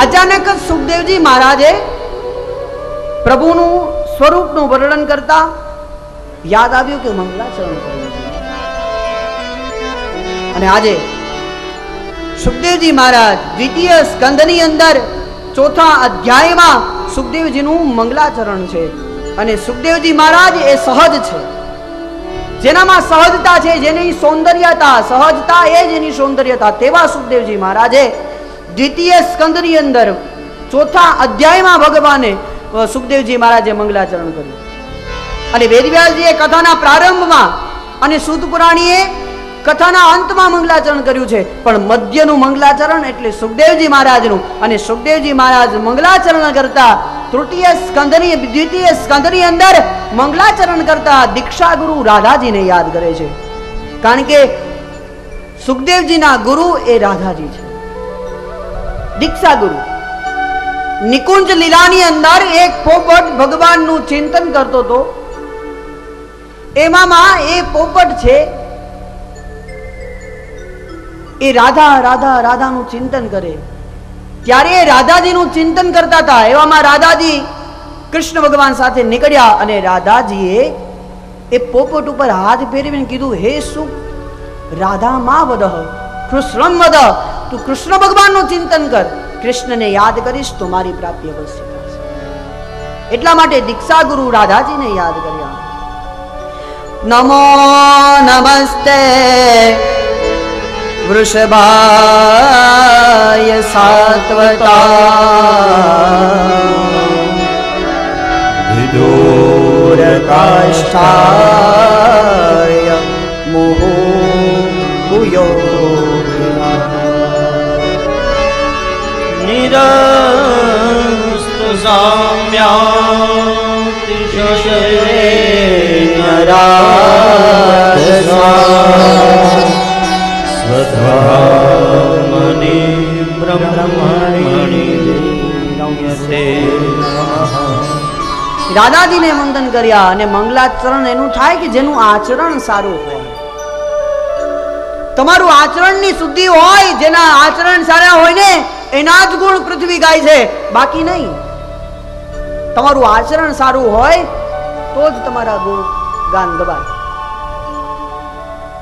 અચાનક જ સુખદેવજી મહારાજે પ્રભુનું સ્વરૂપનું વર્ણન કરતા યાદ આવ્યું કે મંગલાચરણ અને આજે સુખદેવજી મહારાજ દ્વિતીય સ્કંદની અંદર ચોથા અધ્યાયમાં સુખદેવજીનું મંગલાચરણ છે. અને સુખદેવજી મહારાજ એ સહજ છે. જેનામાં સહજતા છે જેની સૌંદર્યતા, સહજતા એ જ એની સૌંદર્યતા તેવા સુખદેવજી મહારાજે દ્વિતીય સ્કંદની અંદર ચોથા અધ્યાયમાં ભગવાને સુખદેવજી મહારાજે મંગલાચરણ કર્યું. અને વેદવ્યાસજીએ કથાના પ્રારંભમાં અને સુદ પુરાણીએ કથાના અંતમાં મંગલાચરણ કર્યું છે. પણ મધ્યનું મંગલાચરણ એટલે સુખદેવજી મહારાજનું. અને સુખદેવજી મહારાજ મંગલાચરણ કરતા તૃતીય સ્કંદની, દ્વિતીય સ્કંદની અંદર મંગલાચરણ કરતા દીક્ષા ગુરુ રાધાજીને યાદ કરે છે. કારણ કે સુખદેવજીના ગુરુ એ રાધાજી છે. દીક્ષા ગુરુ નિકુંજ લીલાની અંદર એક પોપટ ભગવાનનું ચિંતન કરતો હતો. એમાં એ પોપટ છે, એ રાધા રાધા, રાધાનું ચિંતન કરે. ત્યારે એ રાધાજીનું ચિંતન કરતા હતા. એવામાં રાધાજી કૃષ્ણ ભગવાન સાથે નીકળ્યા અને રાધાજીએ એ પોપટ ઉપર હાથ ફેરવીને કીધું, હે સુખ, રાધા મા વદહ કૃષ્ણ વદ. તું કૃષ્ણ ભગવાનનું ચિંતન કર. કૃષ્ણને યાદ કરીશ તો મારી પ્રાપ્તિ અવશ્ય એટલા માટે દીક્ષા ગુરુ રાધાજીને યાદ કર્યા. નમો નમસ્તે. વૃષભાય સાત્વતા. વિદુરકાષ્ઠાય મોહો ભૂયો. નિરસ્તુ બ્રહ્મણિ નમ્યતે વંદન કર્યા અને મંગલાચરણ એનું થાય કે જેનું આચરણ સારું હોય? તમારું આચરણની શુદ્ધિ હોય, જેના આચરણ સારા હોય ને એના જ ગુણ પૃથ્વી ગાય છે. બાકી નહીં. તમારું આચરણ સારું હોય, તો જ તમારા ગુણ ગાન ગવાય.